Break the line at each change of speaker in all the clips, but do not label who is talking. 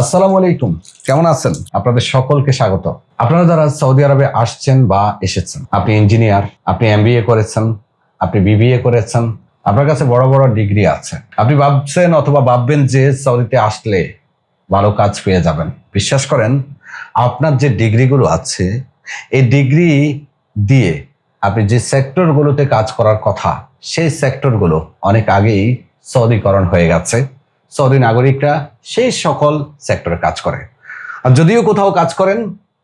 আসসালামু আলাইকুম। কেমন আছেন? আপনাদের সকলকে স্বাগত। আপনারা যারা সৌদি আরবে আসছেন বা এসেছেন, আপনি ইঞ্জিনিয়ার, আপনি এমবিএ করেছেন, আপনি বিবিএ করেছেন, আপনার কাছে বড় বড় ডিগ্রি আছে। আপনি ভাবছেন অথবা ভাববেন যে সৌদিতে আসলে ভালো কাজ পেয়ে যাবেন। বিশ্বাস করেন, আপনার যে ডিগ্রিগুলো আছে, এই ডিগ্রি দিয়ে আপনি যে সেক্টরগুলোতে কাজ করার কথা, সেই সেক্টরগুলো অনেক আগেই সৌদিকরণ হয়ে গেছে। সৌদি নাগরিকরা সেই সকল সেক্টরে কাজ করে। আর যদিও কোথাও কাজ করেন,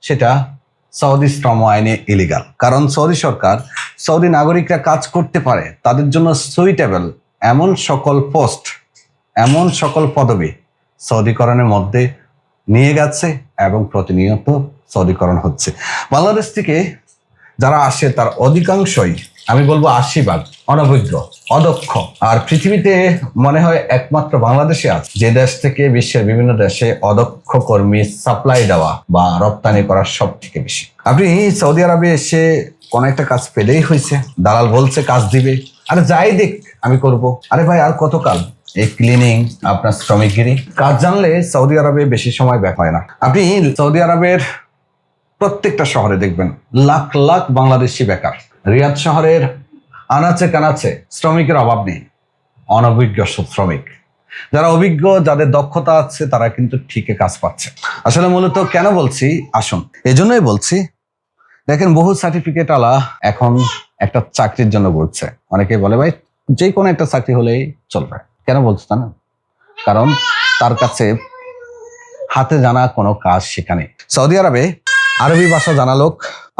সেটা সৌদি শ্রম আইনে ইলিগাল কারণ সৌদি সরকার, সৌদি নাগরিকরা কাজ করতে পারে, তাদের জন্য সুইটেবল এমন সকল পোস্ট এমন সকল পদবি সৌদিকরণের মধ্যে নিয়ে গেছে এবং প্রতিনিয়ত সৌদিকরণ হচ্ছে। বাংলাদেশ থেকে যারা আসে, তার অধিকাংশই, আমি বলব আশি ভাগ অনভিজ্ঞ, অদক্ষ। আর পৃথিবীতে মনে হয় একমাত্র বাংলাদেশে আছে। যে দেশ থেকে বিশ্বের বিভিন্ন দেশে অদক্ষ কর্মী সাপ্লাই দেওয়া বা রপ্তানি করার সব থেকে বেশি। আপনি সৌদি আরবে এসে কোন একটা কাজ পেলেই হয়েছে। দালাল বলছে কাজ দিবে। আরে যাই দেখ আমি করব। আরে ভাই, আর কত কাল এই ক্লিনিং আপনার শ্রমিকগিরি কাজ জানলে সৌদি আরবে বেশি সময় ব্যাক হয় না। আপনি সৌদি আরবের প্রত্যেকটা শহরে দেখবেন, লাখ লাখ বাংলাদেশি বেকার। রিয়াদ শহরের আনাচে কানাচে শ্রমিকের অভাব নেই, অনভিজ্ঞ শ্রমিক। যারা অভিজ্ঞ, যাদের দক্ষতা আছে, তারা কিন্তু ঠিকই কাজ পাচ্ছে। আসলে মূলত কেন বলছি? আসুন, এজন্যই বলছি, দেখেন বহু সার্টিফিকেট আলা এখন একটা চাকরির জন্য বলছে। অনেকে বলে, ভাই যে কোনো একটা চাকরি হলেই চলবে। কেন বলছো বলছে না? কারণ তার কাছে হাতে জানা কোনো কাজ সেখানে। সৌদি আরবে আরবি ভাষা জানা লোক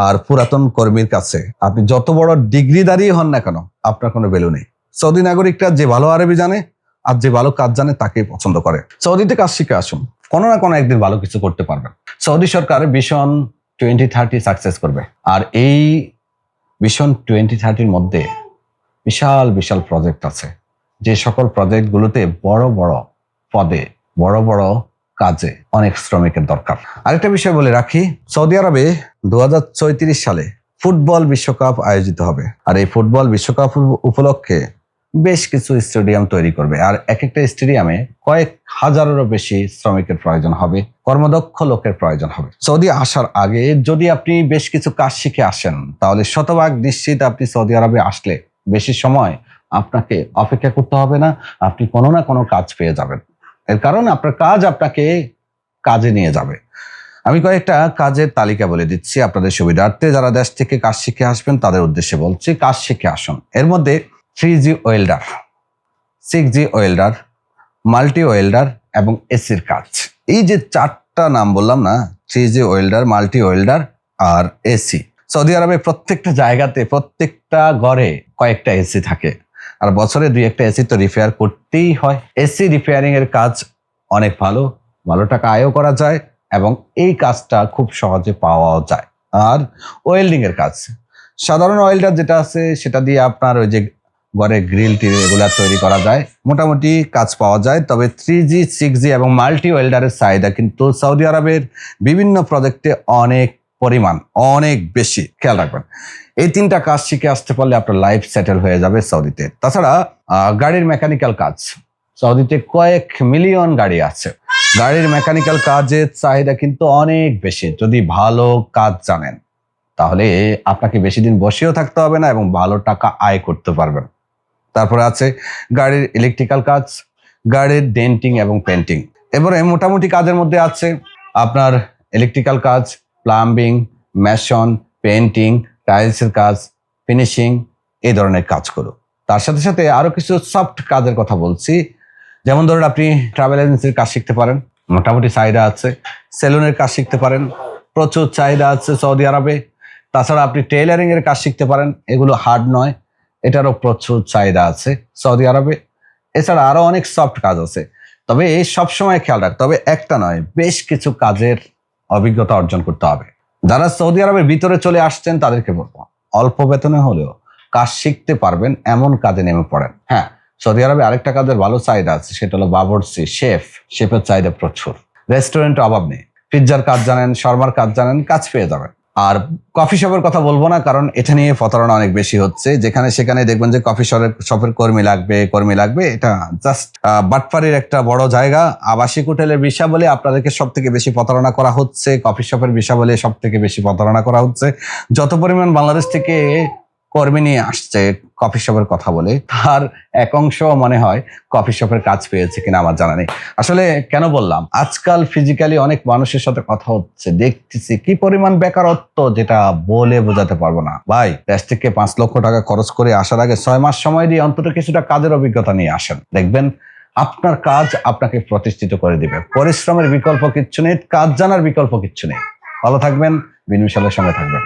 আর পুরাতন কর্মীর কাছে। আপনি যত বড় ডিগ্রিদারি হন না কেন, আপনার কোনো ভ্যালু নেই। সৌদি নাগরিকরা যে ভালো আরবি জানে আর যে ভালো কাজ জানে তাকেই পছন্দ করে। সৌদিতে কাজ শিখে আসুন। কোনো না কোনো একদিন ভালো কিছু করতে পারবেন। সৌদি সরকার ভীষণ টোয়েন্টি থার্টি সাকসেস করবে। আর এই ভীষণ টোয়েন্টি থার্টির মধ্যে বিশাল বিশাল প্রজেক্ট আছে। যে সকল প্রজেক্টগুলোতে বড় বড় পদে, বড় বড় কাজে অনেক শ্রমিকের দরকার। আরেকটা বিষয় বলে রাখি, সৌদি আরবে দু সালে ফুটবল বিশ্বকাপ আয়োজিত হবে। আর এই ফুটবল বিশ্বকাপ উপলক্ষে বেশ কিছু স্টেডিয়াম তৈরি করবে। আর এক একটা স্টেডিয়ামে কয়েক হাজারেরও বেশি শ্রমিকের প্রয়োজন হবে, কর্মদক্ষ লোকের প্রয়োজন হবে। সৌদি আসার আগে যদি আপনি বেশ কিছু কাজ শিখে আসেন, তাহলে শতভাগ নিশ্চিত আপনি সৌদি আরবে আসলে বেশি সময় আপনাকে অপেক্ষা করতে হবে না, আপনি কোনো না কোনো কাজ পেয়ে যাবেন। এর কারণ আপনার কাজ আপনাকে কাজে নিয়ে যাবে। আমি কয়েকটা কাজের তালিকা বলে দিচ্ছি আপনাদের সুবিধার্থে। যারা দেশ থেকে কাজ শিখে আসবেন, তাদের উদ্দেশ্যে বলছি কাজ শিখে আসুন। এর মধ্যে three G welder six G welder multi welder এবং এসির কাজ। এই যে চারটা নাম বললাম না three G welder multi welder আর এসি সৌদি আরবে প্রত্যেকটা জায়গাতে, প্রত্যেকটা ঘরে কয়েকটা এসি থাকে। আর বছরে দুই একটা এসি তো রিপেয়ার করতেই হয়। এসি রিপেয়ারিং এর কাজ অনেক ভালো ভালো টাকা আয়ও করা যায় এবং এই কাজটা খুব সহজে পাওয়াও যায়। আর ওয়েল্ডিং এর কাজ, সাধারণ ওয়েল্ডার যেটা আছে সেটা দিয়ে আপনার ওই যে ঘরে গ্রিল টিল এগুলা তৈরি করা যায়। মোটামুটি কাজ পাওয়া যায়, তবে থ্রি জি সিক্স জি এবং মাল্টি ওয়েল্ডারের চাহিদা কিন্তু সৌদি আরবের বিভিন্ন প্রজেক্টে অনেক পরিমাণ অনেক বেশি, খেয়াল রাখবেন। এই তিনটা কাজ শিখে আসতে পারলে আপনার লাইফ সেটেল হয়ে যাবে সৌদিতে। তাছাড়া গাড়ির মেকানিক্যাল কাজ। সৌদিতে কয়েক মিলিয়ন গাড়ি আছে। গাড়ির মেকানিক্যাল কাজের চাহিদা কিন্তু অনেক বেশি। যদি ভালো কাজ জানেন, তাহলে আপনাকে বেশি দিন বসেও থাকতে হবে না এবং ভালো টাকা আয় করতে পারবেন। তারপরে আছে গাড়ির ইলেকট্রিক্যাল কাজ, গাড়ির ডেন্টিং এবং পেন্টিং এবারে মোটামুটি কাজের মধ্যে আছে আপনার ইলেকট্রিক্যাল কাজ প্লাম্বিং মেশন পেন্টিং টাইলসের কাজ, ফিনিশিং, এই ধরনের কাজগুলো তার সাথে সাথে আরও কিছু সফট কাজের কথা বলছি। যেমন ধরুন আপনি ট্রাভেল এজেন্সির কাজ শিখতে পারেন, মোটামুটি চাহিদা আছে। সেলুনের কাজ শিখতে পারেন, প্রচুর চাহিদা আছে সৌদি আরবে। তাছাড়া আপনি টেইলারিং এর কাজ শিখতে পারেন, এগুলো হার্ড নয়, এটারও প্রচুর চাহিদা আছে সৌদি আরবে। এছাড়া আরও অনেক সফট কাজ আছে। তবে এই সবসময় খেয়াল রাখতে হবে একটা নয়, বেশ কিছু কাজের অভিজ্ঞতা অর্জন করতে হবে। যারা সৌদি আরবের ভিতরে চলে আসছেন, তাদেরকে বলব, অল্প বেতনে হলেও কাজ শিখতে পারবেন, এমন কাজে নেমে পড়েন। হ্যাঁ সৌদি আরবে আরেকটা কাজের ভালো চাহিদা আছে, সেটা হলো বাবরসি শেফ। শেফের চাহিদা প্রচুর। রেস্টুরেন্টের অভাব নেই। পিৎজার কাজ জানেন, শর্মার কাজ জানেন, কাজ পেয়ে যাবেন। আর কফি শপের কথা বলব না, কারণ এটা নিয়ে প্রতারণা অনেক বেশি হচ্ছে। যেখানে সেখানে দেখবেন যে কফি শপের শপের কর্মী লাগবে কর্মী লাগবে, এটা জাস্ট বাটপাড়ির একটা বড় জায়গা। আবাসিক হোটেলের বিষয় বলে আপনাদেরকে সব থেকে বেশি প্রতারণা করা হচ্ছে। কফি শপের বিষয় বলে সব থেকে বেশি প্রতারণা করা হচ্ছে। যত পরিমাণ বাংলাদেশ থেকে কর্মী নিয়ে আসছে কফি শপের কথা বলে, তার এক অংশ মনে হয় কফি শপের কাজ পেয়েছে কিনা আমার জানা নেই। আসলে কেন বললাম, আজকাল ফিজিক্যালি অনেক মানুষের সাথে কথা হচ্ছে, দেখতেছি কি পরিমাণ বেকারত্ব যেটা বলে বোঝাতে পারব না। ভাই, দেশ থেকে পাঁচ লক্ষ টাকা খরচ করে আসার আগে ছয় মাস সময় দিয়ে অন্তত কিছুটা কাজের অভিজ্ঞতা নিয়ে আসেন। দেখবেন, আপনার কাজ আপনাকে প্রতিষ্ঠিত করে দিবে। পরিশ্রমের বিকল্প কিচ্ছু নেই, কাজ জানার বিকল্প কিচ্ছু নেই। ভালো থাকবেন, বিনু সালের সঙ্গে থাকবেন।